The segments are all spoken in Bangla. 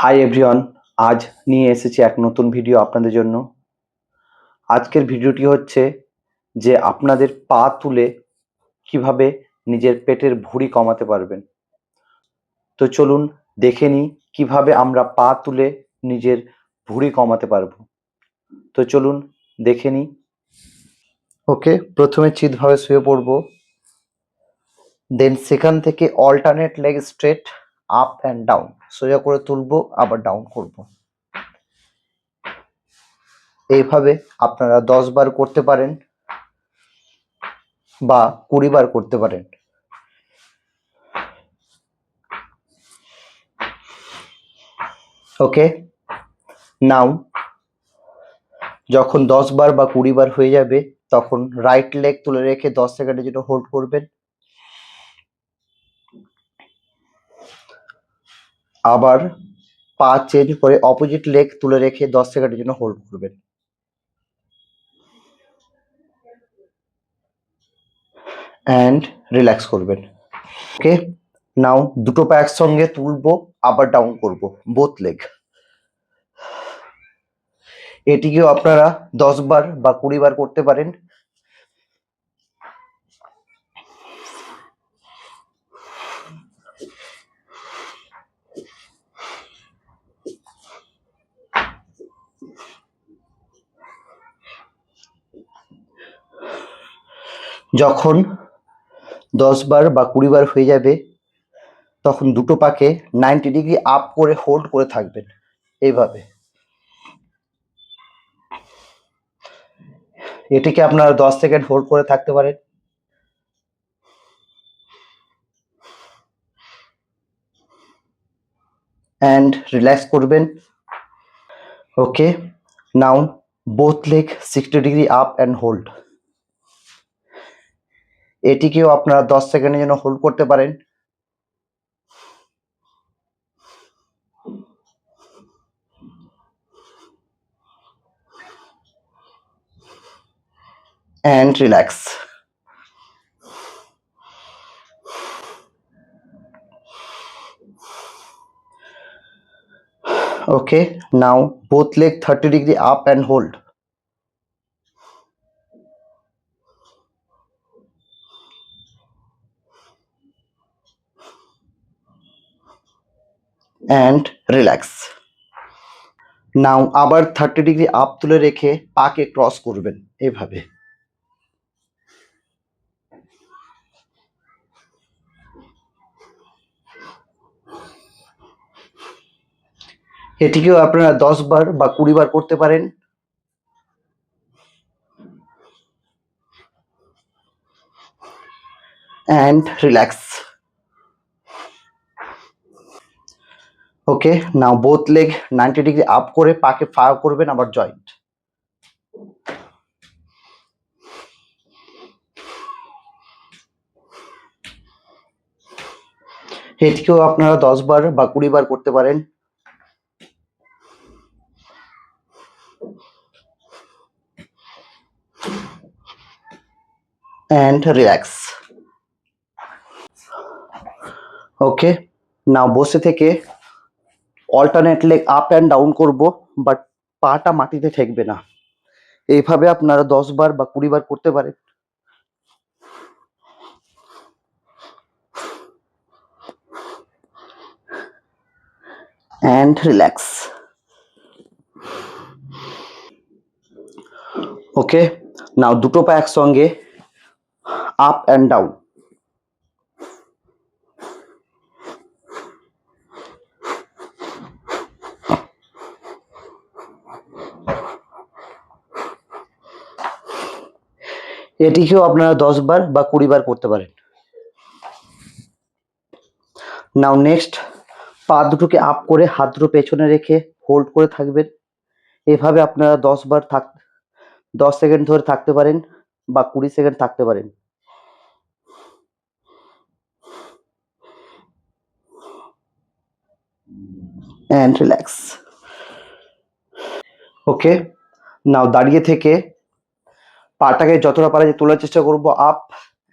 হাই এভরিওয়ান আজ নিয়ে এসেছি এক নতুন ভিডিও আপনাদের জন্য। আজকের ভিডিওটি হচ্ছে যে আপনাদের পা তুলে কীভাবে নিজের পেটের ভুঁড়ি কমাতে পারবেন। তো চলুন দেখে নিই কীভাবে আমরা পা তুলে নিজের ভুঁড়ি কমাতে পারব। তো চলুন দেখে নিই। ওকে, প্রথমে চিতভাবে শুয়ে পড়ব। দেন সেখান থেকে alternate leg straight up and down সোজা করে তুলবো, আবার ডাউন করব। এইভাবে আপনারা দশ বার করতে পারেন বা কুড়ি বার করতে পারেন। ওকে নাও যখন দশ বার বা কুড়ি বার হয়ে যাবে, তখন রাইট লেগ তুলে রেখে দশ সেকেন্ডের জন্য হোল্ড করবেন। আবার পা চেঞ্জ করে অপোজিট লেগ তুলে রেখে দশ সেকেন্ডের জন্য হোল্ড করবেন। অ্যান্ড রিল্যাক্স করবেন। ওকে নাও দুটো পা একসঙ্গে তুলবো, আবার ডাউন করব বোথ লেগ এটিকেও আপনারা দশ বার বা কুড়ি বার করতে পারেন। যখন দশ বার বা কুড়ি বার হয়ে যাবে, তখন দুটো পাকে নাইনটি ডিগ্রি আপ করে হোল্ড করে থাকবেন, এইভাবে। এটিকে আপনারা দশ সেকেন্ড হোল্ড করে থাকতে পারেন। অ্যান্ড রিল্যাক্স করবেন। Okay now both leg sixty degree up and hold এটিকেও আপনারা দশ সেকেন্ডের জন্য হোল্ড করতে পারেন। And relax okay, now both leg 30 degree up and hold. And relax. Now আবার থার্টি ডিগ্রি আপ তুলে রেখে পাকে ক্রস করবেন এভাবে। এটিকেও আপনারা দশ বার বা কুড়ি বার করতে পারেন। And relax okay now both leg ninety degree up করে পাকে ফায়ার করবেন আবার জয়েন্ট এটিকেও আপনারা দশ বার বা কুড়ি বার করতে পারেন। অ্যান্ড রিল্যাক্স ওকে নাও বসে থেকে alternate leg up and down করব বাট পাটা মাটিতে ঠেকবে না। এইভাবে আপনারা দশ বার বা কুড়ি বার করতে পারেন। অ্যান্ড রিল্যাক্স ওকে নাও দুটো পা একসঙ্গে আপ অ্যান্ড ডাউন এটিকেও আপনারা দশ বার বা কুড়ি বার করতে পারেন। নাও নেক্সট পা দুটোকে আপ করে হাত দুটো পেছনে রেখে হোল্ড করে থাকবেন। এভাবে আপনারা দশ বার থাক, দশ সেকেন্ড ধরে থাকতে পারেন বা কুড়ি সেকেন্ড থাকতে পারেন। অ্যান্ড রিল্যাক্স ওকে নাও দাঁড়িয়ে থেকে পাটাকে যতটা পারে তোলার চেষ্টা করব up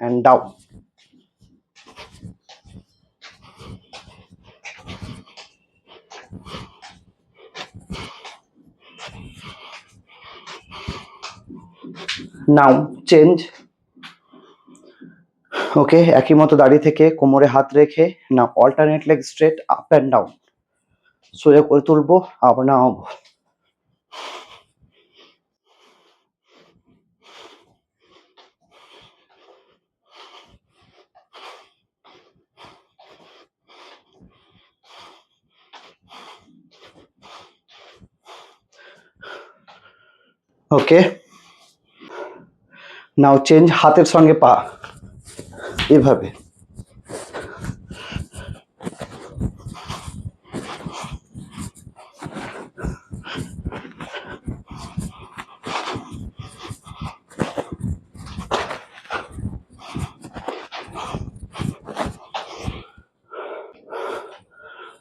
and down now change okay একই মতো দাঁড়িয়ে থেকে কোমরে হাত রেখে না alternate leg straight up and down সোজা করে তুলবো আপ নাও ওকে নাও চেঞ্জ হাতের সঙ্গে পা। এভাবে।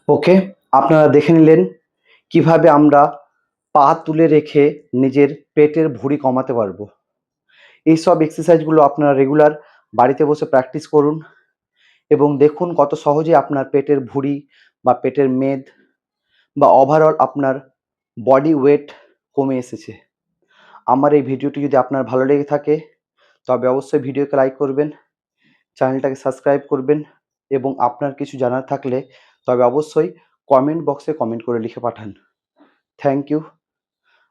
ওকে আপনারা দেখে নিলেন কীভাবে আমরা পা তুলে রেখে নিজের পেটের ভুঁড়ি কমাতে পারব। এই সব এক্সারসাইজগুলো আপনারা রেগুলার বাড়িতে বসে প্র্যাকটিস করুন এবং দেখুন কত সহজে আপনার পেটের ভুঁড়ি বা পেটের মেদ বা ওভারঅল আপনার বডি ওয়েট কমে এসেছে। আমার এই ভিডিওটি যদি আপনার ভালো লেগে থাকে, তবে অবশ্যই ভিডিওকে লাইক করবেন চ্যানেলটাকে সাবস্ক্রাইব করবেন এবং আপনার কিছু জানার থাকলে তবে অবশ্যই কমেন্ট বক্সে কমেন্ট করে লিখে পাঠান। Thank you